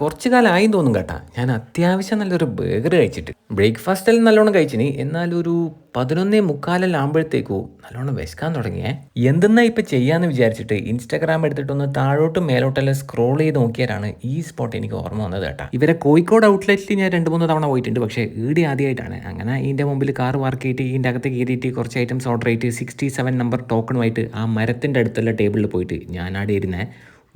കുറച്ച് കാലമായി തോന്നും കേട്ടാ. ഞാൻ അത്യാവശ്യം നല്ലൊരു ബർഗർ കഴിച്ചിട്ട്. ബ്രേക്ക്ഫാസ്റ്റിൽ നല്ലോണം കഴിച്ചിനി. ഒരു പതിനൊന്നേ മുക്കാലെല്ലാം ആകുമ്പോഴത്തേക്കു നല്ലോണം വിശക്കാൻ തുടങ്ങിയേ. എന്തെന്നാ ഇപ്പം ചെയ്യാന്ന് വിചാരിച്ചിട്ട് ഇൻസ്റ്റാഗ്രാം എടുത്തിട്ടൊന്ന് താഴോട്ടും മേലോട്ടെല്ലാം സ്ക്രോൾ ചെയ്ത് നോക്കിയാലാണ് ഈ സ്പോട്ട് എനിക്ക് ഓർമ്മ വന്നത് കേട്ടാ. ഇവരെ കോഴിക്കോട് ഔട്ട്ലെറ്റിൽ ഞാൻ രണ്ട് മൂന്ന് തവണ പോയിട്ടുണ്ട്. പക്ഷേ ഈടി ആദ്യമായിട്ടാണ് അങ്ങനെ ഇതിന്റെ മുമ്പിൽ കാർ വർക്ക് ചെയ്തിട്ട് ഇതിന്റെ അകത്ത് കയറിയിട്ട് കുറച്ച് ഐറ്റംസ് ഓർഡർ ചെയ്തിട്ട് സിക്സ്റ്റി സെവൻ നമ്പർ ടോക്കണുമായിട്ട് ആ മരത്തിന്റെ അടുത്തുള്ള ടേബിളിൽ പോയിട്ട് അവിടെ ഇരുന്നേ.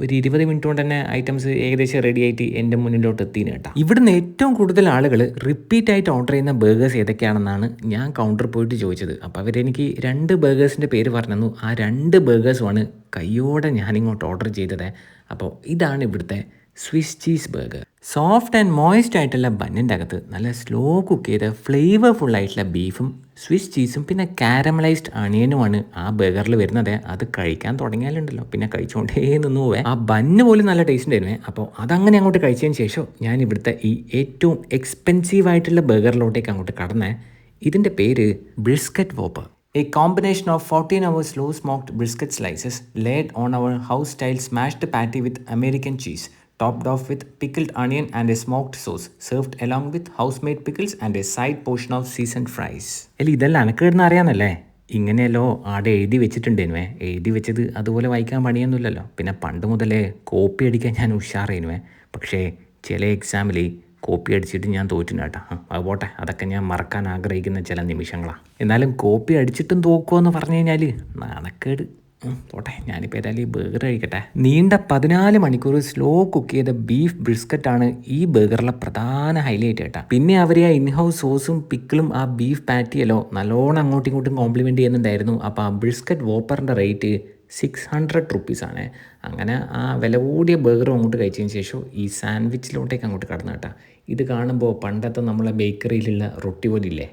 ഒരു ഇരുപത് മിനിറ്റ് കൊണ്ട് തന്നെ ഐറ്റംസ് ഏകദേശം റെഡി ആയിട്ട് എന്റെ മുന്നിലോട്ട് എത്തിന് കേട്ടോ. ഇവിടുന്ന് ഏറ്റവും കൂടുതൽ ആളുകൾ റിപ്പീറ്റ് ആയിട്ട് ഓർഡർ ചെയ്യുന്ന ബേഗേഴ്സ് ഏതൊക്കെയാണെന്നാണ് ഞാൻ കൗണ്ടർ പോയിട്ട് ചോദിച്ചത്. അപ്പോൾ അവരെനിക്ക് രണ്ട് ബേഗേഴ്സിന്റെ പേര് പറഞ്ഞു ആ രണ്ട് ബേഗേഴ്സുമാണ് കയ്യോടെ ഞാനിങ്ങോട്ട് ഓർഡർ ചെയ്തത്. അപ്പോൾ ഇതാണ് ഇവിടുത്തെ Swiss cheese burger soft and moist ആയിട്ടുള്ള ബണ്ണിന്റെ അകത്ത് നല്ല സ്ലോ കുക്ക് ചെയ്ത ഫ്ലേവർഫുൾ ആയിട്ടുള്ള ബീഫും സ്വിസ് ചീസും പിന്നെ കാരമലൈസ്ഡ് അണിയനുമാണ് ആ ബർഗറിൽ വരുന്നത്. അത് കഴിക്കാൻ തുടങ്ങിയാലുണ്ടല്ലോ. പിന്നെ കഴിച്ചുകൊണ്ടേ നിന്ന് പോവേ. ആ ബന്ന് പോലും നല്ല ടേസ്റ്റ് ഉണ്ടായിരുന്നേ. അപ്പോൾ അതങ്ങനെ അങ്ങോട്ട് കഴിച്ചതിന് ശേഷം ഞാൻ ഇവിടുത്തെ ഈ ഏറ്റവും എക്സ്പെൻസീവ് ആയിട്ടുള്ള ബർഗറിലോട്ടേക്ക് അങ്ങോട്ട് കടന്നേ. ഇതിന്റെ പേര് brisket whopper A combination of 14 hour slow smoked brisket slices laid on our house style smashed patty with American cheese, topped off with pickled onion and a smoked sauce, served along with house made pickles and a side portion of seasoned fries. അല്ല ഇതെല്ലാം അനക്കിടുന്ന അറിയാന്നല്ലേ? ഇങ്ങനെയല്ലോ ആടെ എഴുതി വെച്ചിട്ടുണ്ടേനുവേ എഴുതി വെച്ചത് അതുപോലെ വായിക്കാൻ പണിയൊന്നുമില്ലല്ലോ. പിന്നെ പണ്ട് മുതലേ കോപ്പി അടിക്കാൻ ഞാൻ ഉഷാറേനുവേ പക്ഷേ ചില എക്സാമിൽ കോപ്പി അടിച്ചിട്ട് ഞാൻ തോറ്റിന് കേട്ടോ. അത് പോട്ടെ. അതൊക്കെ ഞാൻ മറക്കാൻ ആഗ്രഹിക്കുന്ന ചില നിമിഷങ്ങളാണ് എന്നാലും കോപ്പി അടിച്ചിട്ടും തോക്കുമെന്ന് പറഞ്ഞു കഴിഞ്ഞാൽ നാണക്കേട്. പോട്ടെ ഞാനിപ്പോൾ ഏതായാലും ഈ ബർഗർ കഴിക്കട്ടെ. നീണ്ട പതിനാല് മണിക്കൂർ സ്ലോ കുക്ക് ചെയ്ത ബീഫ് ബ്രിസ്ക്കറ്റാണ് ഈ ബർഗറിലെ പ്രധാന ഹൈലൈറ്റ് കേട്ടാ. പിന്നെ അവർ ആ ഇൻഹൗസ് സോസും പിക്കിളും ആ ബീഫ് പാറ്റിയല്ലോ നല്ലോണം അങ്ങോട്ടും ഇങ്ങോട്ടും കോംപ്ലിമെന്റ് ചെയ്യുന്നുണ്ടായിരുന്നു. അപ്പോൾ ആ ബ്രിസ്ക്കറ്റ് വോപ്പറിന്റെ റേറ്റ് സിക്സ് ഹൺഡ്രഡ് റുപ്പീസാണ് അങ്ങനെ ആ വില കൂടിയ ബർഗറും അങ്ങോട്ട് കഴിച്ചതിന് ശേഷം ഈ സാൻഡ്വിച്ചിലോട്ടേക്ക് അങ്ങോട്ട് കടന്നു കേട്ടാ. ഇത് കാണുമ്പോൾ പണ്ടത്തെ നമ്മളെ ബേക്കറിയിലുള്ള റൊട്ടി പോലില്ലേ?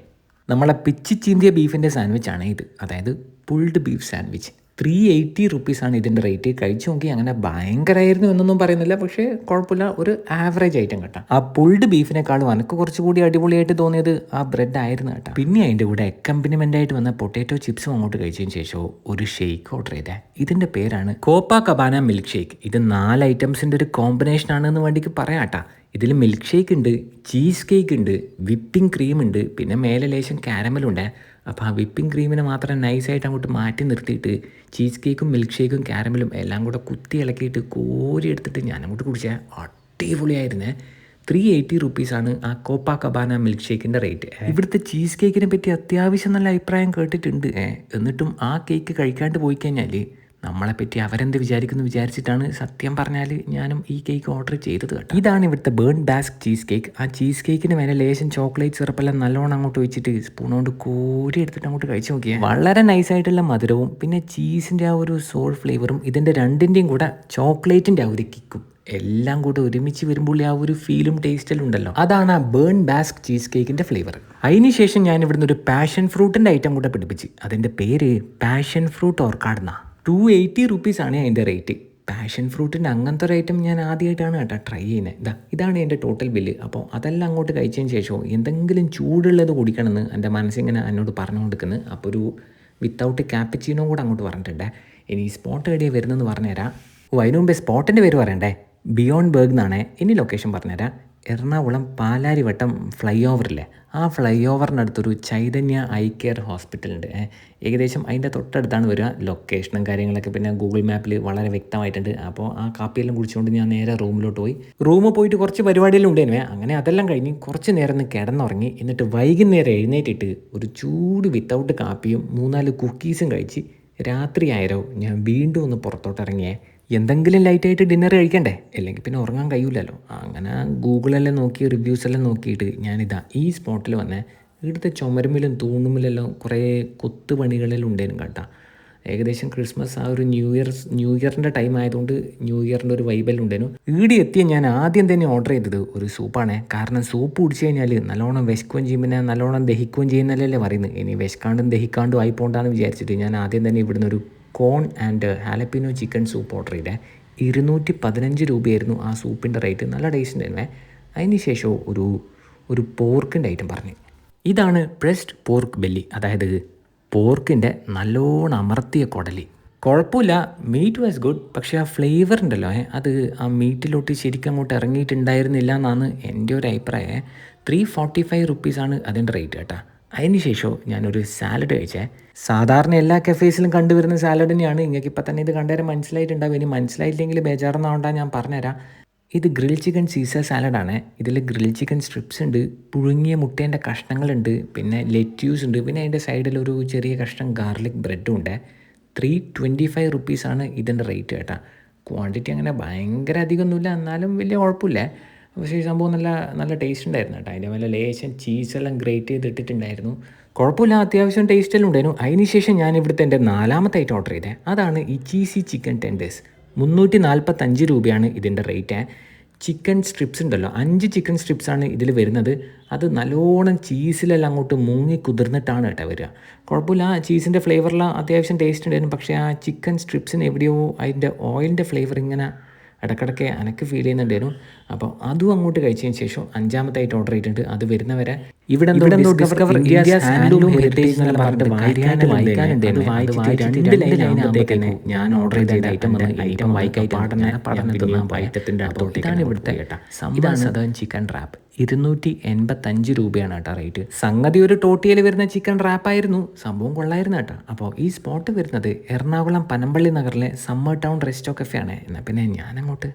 നമ്മളെ പിച്ചി ചീന്തിയ ബീഫിന്റെ സാൻഡ്വിച്ചാണ് ഇത്. അതായത് pulled beef sandwich three eighty റുപ്പീസാണ് ഇതിന്റെ റേറ്റ് കഴിച്ചു നോക്കി അങ്ങനെ ഭയങ്കരമായിരുന്നു എന്നൊന്നും പറയുന്നില്ല പക്ഷേ കുഴപ്പമില്ല ഒരു ആവറേജ് ഐറ്റം കേട്ടോ. ആ പുൾഡ് ബീഫിനേക്കാളും എനിക്ക് കുറച്ചുകൂടി അടിപൊളിയായിട്ട് തോന്നിയത് ആ ബ്രെഡ് ആയിരുന്നു കേട്ടോ. പിന്നെ അതിന്റെ കൂടെ അക്കമ്പനിമെന്റ് ആയിട്ട് വന്ന പൊട്ടാറ്റോ ചിപ്സും അങ്ങോട്ട് കഴിച്ചതിന് ശേഷം ഒരു ഷേക്ക് ഓർഡർ ചെയ്തേ. ഇതിന്റെ പേരാണ് കോപ്പ കബാന മിൽക്ക് ഷേക്ക് ഇത് നാല് ഐറ്റംസിന്റെ ഒരു കോമ്പിനേഷൻ ആണെന്ന് വേണ്ടിക്ക് പറയാം കേട്ടോ. ഇതിൽ മിൽക്ക് ഷേക്ക് ഉണ്ട് ചീസ് കേക്ക് ഉണ്ട് വിപ്പിംഗ് ക്രീം ഉണ്ട് പിന്നെ മേലെ ലേശം കാരമലുണ്ട് അപ്പോൾ ആ വിപ്പിംഗ് ക്രീമിനെ മാത്രം നൈസായിട്ട് അങ്ങോട്ട് മാറ്റി നിർത്തിയിട്ട് ചീസ് കേക്കും മിൽക്ക് ഷേക്കും കാരമലും എല്ലാം കൂടെ കുത്തി ഇളക്കിയിട്ട് കോരി എടുത്തിട്ട് ഞാൻ അങ്ങോട്ട് കുടിച്ച. അടിപൊളിയായിരുന്നേ. ത്രീ എയ്റ്റി റുപ്പീസാണ് ആ കോപ്പ കബാന മിൽക്ക് ഷേക്കിന്റെ റേറ്റ് ഇവിടുത്തെ ചീസ് കേക്കിനെ പറ്റി അത്യാവശ്യം നല്ല അഭിപ്രായം കേട്ടിട്ടുണ്ട്. എന്നിട്ടും ആ കേക്ക് കഴിക്കാണ്ട് പോയി കഴിഞ്ഞാൽ നമ്മളെ പറ്റി അവരെന്ത് വിചാരിക്കുന്നു വിചാരിച്ചിട്ടാണ് സത്യം പറഞ്ഞാൽ ഞാനും ഈ കേക്ക് ഓർഡർ ചെയ്തത് കേട്ടോ. ഇതാണ് ഇവിടുത്തെ ബേൺ ബാസ്ക് ചീസ് കേക്ക് ആ ചീസ് കേക്കിന് മേലെ ലേശം ചോക്ലേറ്റ് സിറപ്പെല്ലാം നല്ലോണം അങ്ങോട്ട് വെച്ചിട്ട് സ്പൂൺ കൊണ്ട് കോരി എടുത്തിട്ട് അങ്ങോട്ട് കഴിച്ചു നോക്കിയാൽ വളരെ നൈസായിട്ടുള്ള മധുരവും പിന്നെ ചീസിന്റെ ആ ഒരു സോൾ ഫ്ലേവറും ഇതിന്റെ രണ്ടിന്റെയും കൂടെ ചോക്ലേറ്റിന്റെ ആ ഒരു കിക്കും എല്ലാം കൂടെ ഒരുമിച്ച് വരുമ്പോൾ ആ ഒരു ഫീലും ടേസ്റ്റിലും ഉണ്ടല്ലോ. അതാണ് ആ ബേൺ ബാസ്ക് ചീസ് കേക്കിന്റെ ഫ്ലേവർ അതിനുശേഷം ഞാൻ ഇവിടുന്ന് ഒരു പാഷൻ ഫ്രൂട്ടിന്റെ ഐറ്റം കൂടെ പിടിപ്പിച്ച്. അതിന്റെ പേര് പാഷൻ ഫ്രൂട്ട് ഓർക്കാടുന്ന ടു എയ്റ്റി റുപ്പീസാണ് അതിന്റെ റേറ്റ് പാഷൻ ഫ്രൂട്ടിന്റെ അങ്ങനത്തെ ഒരു ഐറ്റം ഞാൻ ആദ്യമായിട്ടാണ് കേട്ടോ ട്രൈ ചെയ്യുന്നത്. ഇതാ ഇതാണ് എന്റെ ടോട്ടൽ ബില്ല് അപ്പോൾ അതെല്ലാം അങ്ങോട്ട് കഴിച്ചതിന് ശേഷം എന്തെങ്കിലും ചൂടുള്ളത് കുടിക്കണമെന്ന് എന്റെ മനസ്സിങ്ങനെ എന്നോട് പറഞ്ഞു കൊടുക്കുന്നത് അപ്പോൾ ഒരു വിത്തൗട്ട് ക്യാപ്പച്ചീനോ കൂടെ അങ്ങോട്ട് പറഞ്ഞിട്ടുണ്ട്. ഇനി സ്പോട്ട് എവിടെയാണ് വരുന്നതെന്ന് പറഞ്ഞുതരാം. ഓ അതിനു മുമ്പേ സ്പോട്ടിന്റെ പേര് പറയണ്ടേ? ബിയോണ്ട് ബർഗ് എന്നാണ്. ഇനി ലൊക്കേഷൻ പറഞ്ഞുതരാം. എറണാകുളം പാലാരിവട്ടം ഫ്ലൈ ഓവറില്ലേ ആ ഫ്ലൈ ഓവറിനടുത്തൊരു ചൈതന്യ ഐ കെയർ ഹോസ്പിറ്റലുണ്ട്. ഏകദേശം അതിന്റെ തൊട്ടടുത്താണ് വരിക. ലൊക്കേഷനും കാര്യങ്ങളൊക്കെ പിന്നെ ഗൂഗിൾ മാപ്പിൽ വളരെ വ്യക്തമായിട്ടുണ്ട്. അപ്പോൾ ആ കാപ്പിയെല്ലാം കുടിച്ചുകൊണ്ട് ഞാൻ നേരെ റൂമിലോട്ട് പോയി. റൂമിൽ പോയിട്ട് കുറച്ച് പരിപാടിയെല്ലാം ഉണ്ടായിരുന്നേ അങ്ങനെ അതെല്ലാം കഴിഞ്ഞ് കുറച്ച് നേരം ഒന്ന് കിടന്നുറങ്ങി എന്നിട്ട് വൈകുന്നേരം എഴുന്നേറ്റിട്ട് ഒരു ചൂട് വിത്തൗട്ട് കാപ്പിയും മൂന്നാൽ കുക്കീസും കഴിച്ച് രാത്രിയായാലോ ഞാൻ വീണ്ടും ഒന്ന് പുറത്തോട്ട് ഇറങ്ങിയേ എന്തെങ്കിലും ലൈറ്റായിട്ട് ഡിന്നർ കഴിക്കണ്ടേ? അല്ലെങ്കിൽ പിന്നെ ഉറങ്ങാൻ കഴിയില്ലല്ലോ അങ്ങനെ ഗൂഗിളെല്ലാം നോക്കി റിവ്യൂസ് എല്ലാം നോക്കിയിട്ട് ഞാനിതാ ഈ സ്പോട്ടിൽ വന്നേ ഇവിടുത്തെ ചുമരുമിലും തൂണുമിലെല്ലാം കുറേ കൊത്തുപണികളെല്ലാം ഉണ്ടായിരുന്നു കേട്ടോ. ഏകദേശം ക്രിസ്മസ് ആ ഒരു ന്യൂ ഇയർ ന്യൂ ഇയറിന്റെ ടൈം ആയതുകൊണ്ട് ന്യൂ ഇയറിന്റെ ഒരു വൈബെല്ലാം ഉണ്ടായിരുന്നു. ഈടി എത്തിയ ഞാൻ ആദ്യം തന്നെ ഓർഡർ ചെയ്തത് ഒരു സൂപ്പാണ്. കാരണം സൂപ്പ് കുടിച്ചു കഴിഞ്ഞാൽ നല്ലോണം വിശക്കുകയും ചെയ്യും. പിന്നെ നല്ലോണം ദഹിക്കുകയും ചെയ്യുന്നല്ലേ പറയുന്നത്. ഇനി വിശക്കാണ്ടും ദഹിക്കാണ്ടും ആയി പോകണ്ടെന്ന് വിചാരിച്ചിട്ട് ഞാൻ ആദ്യം തന്നെ ഇവിടുന്ന് ഒരു corn and jalapeno chicken soup order ചെയ്തേ ഇരുന്നൂറ്റി പതിനഞ്ച് രൂപയായിരുന്നു ആ സൂപ്പിന്റെ റേറ്റ് നല്ല ടേസ്റ്റ് തന്നെ അതിന് ശേഷം ഒരു ഒരു പോർക്കിന്റെ ഐറ്റം പറഞ്ഞു. ഇതാണ് ബ്രസ്റ്റ് പോർക്ക് ബെല്ലി അതായത് പോർക്കിന്റെ നല്ലോണം അമർത്തിയ കുടലി. കുഴപ്പമില്ല മീറ്റ് വാസ് ഗുഡ് പക്ഷേ ആ ഫ്ലേവർ ഉണ്ടല്ലോ. അത് ആ മീറ്റിലോട്ട് ശരിക്കും അങ്ങോട്ട് ഇറങ്ങിയിട്ടുണ്ടായിരുന്നില്ല എന്നാണ് എന്റെ ഒരു അഭിപ്രായം. ത്രീ ഫോർട്ടി ഫൈവ് റുപ്പീസാണ് അതിന്റെ റേറ്റ് കേട്ടോ. അതിന് ശേഷം ഞാനൊരു സാലഡ് കഴിച്ചേ. സാധാരണ എല്ലാ കഫേസിലും കണ്ടുവരുന്ന സാലഡ് തന്നെയാണ്. നിങ്ങൾക്ക് ഇപ്പം തന്നെ ഇത് കണ്ടുവരാൻ മനസ്സിലായിട്ടുണ്ടാവും. ഇനി മനസ്സിലായില്ലെങ്കിൽ ബേജാറെന്നാവണ്ട ഞാൻ പറഞ്ഞുതരാം. ഇത് ഗ്രിൽ ചിക്കൻ സീസർ സാലഡാണ് ഇതിൽ ഗ്രിൽ ചിക്കൻ സ്ട്രിപ്സ് ഉണ്ട് പുഴുങ്ങിയ മുട്ടേന്റെ കഷ്ണങ്ങളുണ്ട് പിന്നെ ലെറ്റ്യൂസ് ഉണ്ട്. പിന്നെ അതിന്റെ സൈഡിൽ ഒരു ചെറിയ കഷ്ണം ഗാർലിക് ബ്രെഡും ഉണ്ട്. ത്രീ ട്വന്റി ഫൈവ് റുപ്പീസാണ് ഇതിന്റെ റേറ്റ് കേട്ടോ. ക്വാണ്ടിറ്റി അങ്ങനെ ഭയങ്കര അധികമൊന്നുമില്ല. എന്നാലും വലിയ കുഴപ്പമില്ല. പക്ഷേ ഈ സംഭവം നല്ല നല്ല ടേസ്റ്റ് ഉണ്ടായിരുന്നു കേട്ടോ. അതിന്റെ മേലെ ലേശം ചീസെല്ലാം ഗ്രേറ്റ് ചെയ്ത് ഇട്ടിട്ടുണ്ടായിരുന്നു. കുഴപ്പമില്ല അത്യാവശ്യം ടേസ്റ്റെല്ലാം ഉണ്ടായിരുന്നു. അതിന് ശേഷം ഞാൻ ഇവിടുത്തെ എന്റെ നാലാമത്തെ ഐറ്റം ഓർഡർ ചെയ്തത് അതാണ് ഈ ചീസി ചിക്കൻ ടെൻഡേഴ്സ് മുന്നൂറ്റി നാൽപ്പത്തഞ്ച് രൂപയാണ് ഇതിന്റെ റേറ്റ് ചിക്കൻ സ്ട്രിപ്സ് ഉണ്ടല്ലോ അഞ്ച് ചിക്കൻ സ്ട്രിപ്സാണ് ഇതിൽ വരുന്നത്. അത് നല്ലോണം ചീസിലെല്ലാം അങ്ങോട്ട് മുങ്ങി കുതിർന്നിട്ടാണ് കേട്ടോ വരിക. കുഴപ്പമില്ല ആ ചീസിന്റെ ഫ്ലേവറിലാണ് അത്യാവശ്യം ടേസ്റ്റ് ഉണ്ടായിരുന്നു. പക്ഷേ ആ ചിക്കൻ സ്ട്രിപ്സിന് എവിടെയോ അതിന്റെ ഓയിലിന്റെ ഫ്ലേവർ ഇങ്ങനെ ഇടക്കിടക്ക് എനിക്ക് ഫീൽ ചെയ്യുന്നുണ്ടായിരുന്നു. അപ്പോൾ അതും അങ്ങോട്ട് കഴിച്ചതിന് ശേഷം അഞ്ചാമത്തായിട്ട് ഓർഡർ ചെയ്തിട്ടുണ്ട്. അത് വരുന്നവരെ ഇവിടെ എന്തോ ഡിസ്കവർ ഇന്ത്യാസ് ഹാൻഡ്ലൂം ഹെറിറ്റേജ് എന്നുള്ള പറഞ്ഞിട്ട് വായിക്കാനായിട്ട് വായിക്കാനുണ്ടായിരുന്നു അത് വായിച്ചിട്ട് രണ്ട് ഞാൻ ഓർഡർ ചെയ്ത ഐറ്റം വന്ന് ഐറ്റം വായിക്കായിട്ട് ഇതാണ് ഇവിടുത്തെ കേട്ടോ. ഇതാണ് ചിക്കൻ റാപ്പ് ഇരുന്നൂറ്റി എൺപത്തഞ്ച് രൂപയാണ് കേട്ടോ റേറ്റ് സംഗതി ഒരു ടോട്ടിയിൽ വരുന്ന ചിക്കൻ റാപ്പായിരുന്നു സംഭവം കൊള്ളായിരുന്നു കേട്ടോ. അപ്പോൾ ഈ സ്പോട്ട് വരുന്നത് എറണാകുളം പനമ്പള്ളി നഗറിലെ സമ്മർ ടൗൺ റെസ്റ്റോ കഫേ ആണ്. എന്നാൽ പിന്നെ ഞാനങ്ങോട്ട്